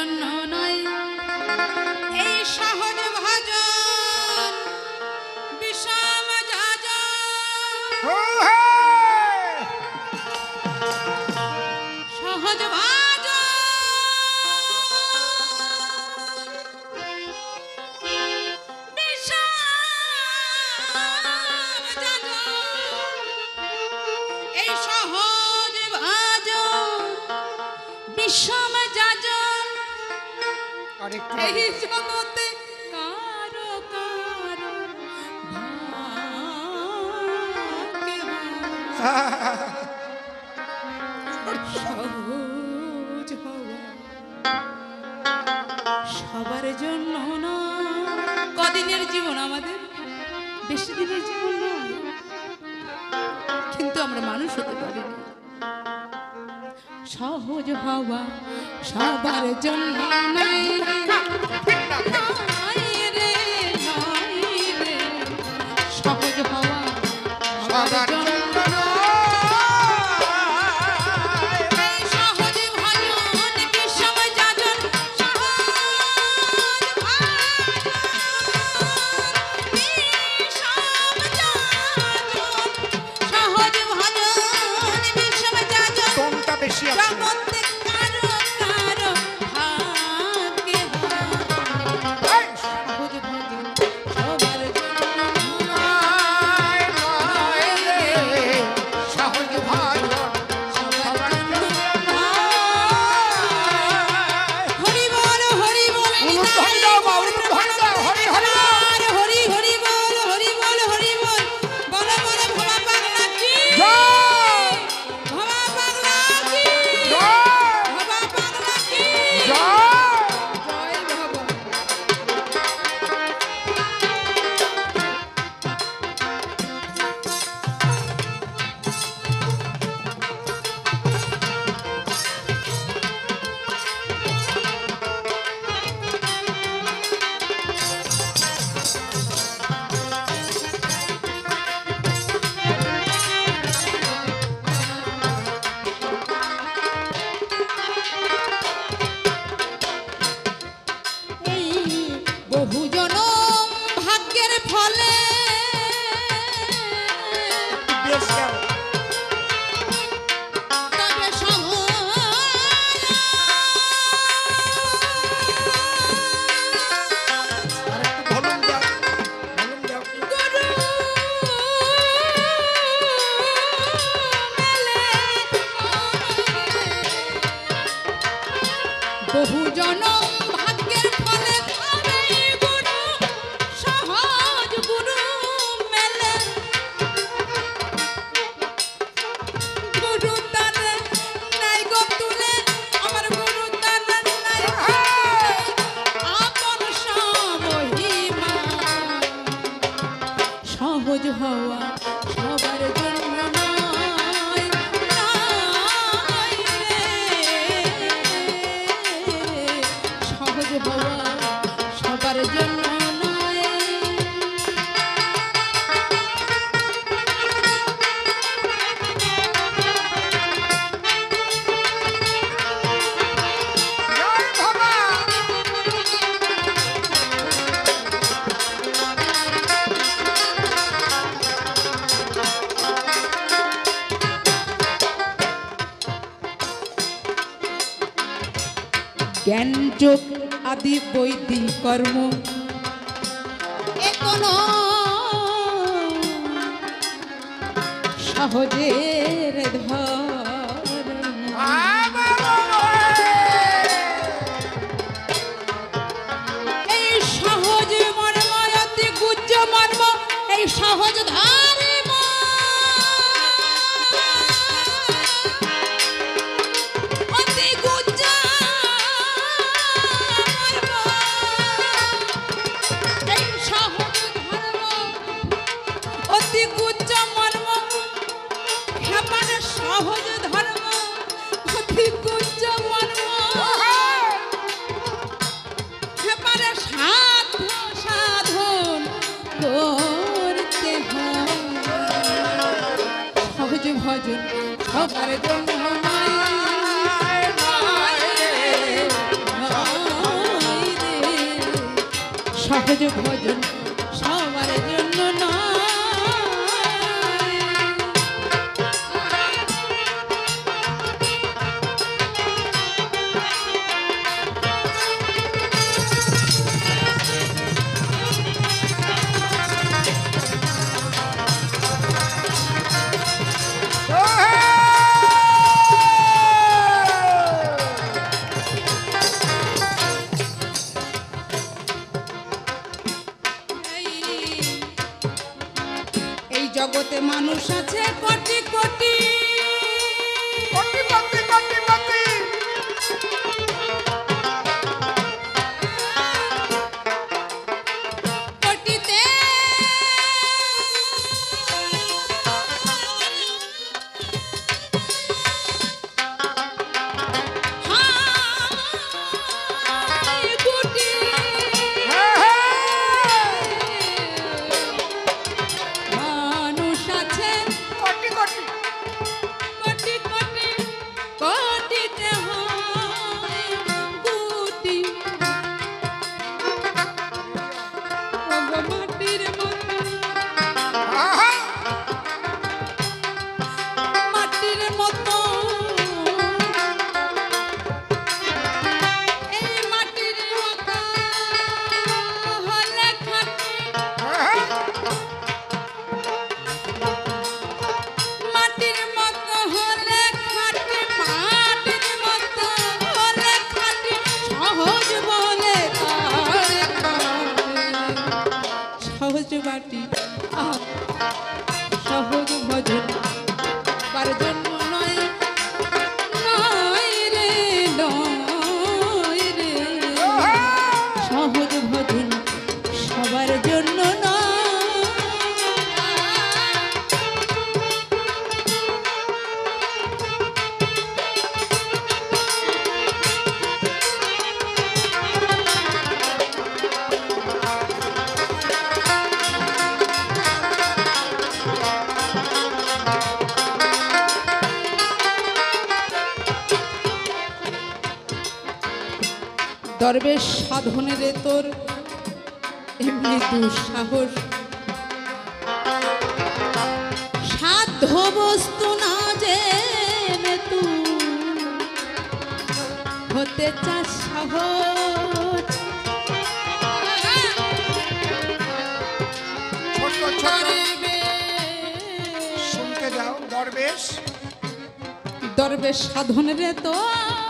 জন্য নয়। এই সহজ ভজন বিষম সহজ বিষম এই সহজ ভজন বিষম এই জগতে কারও কারও সহজ হওয়া সবার জন্য না। কদিনের জীবন আমাদের বেশি দিনের জীবন কিন্তু আমরা মানুষ হতে পারিনি। সহজ হওয়া সবার জন্য নাই। জনম জ্ঞান যোগ আদি বৈদিক কর্ম। এখন সহজের এই সহজ মর্ম এই সহজ ধর ভজন সবার জন্য সহজ ভজন। জগতে মানুষ আছে কোটি কোটি দরবেশ সাধনের তোর এমনি দুঃসাহস। সাধ্য বস্তু না যে হতে চাস সাহস। দরবেশ। দরবেশ সাধনের তোর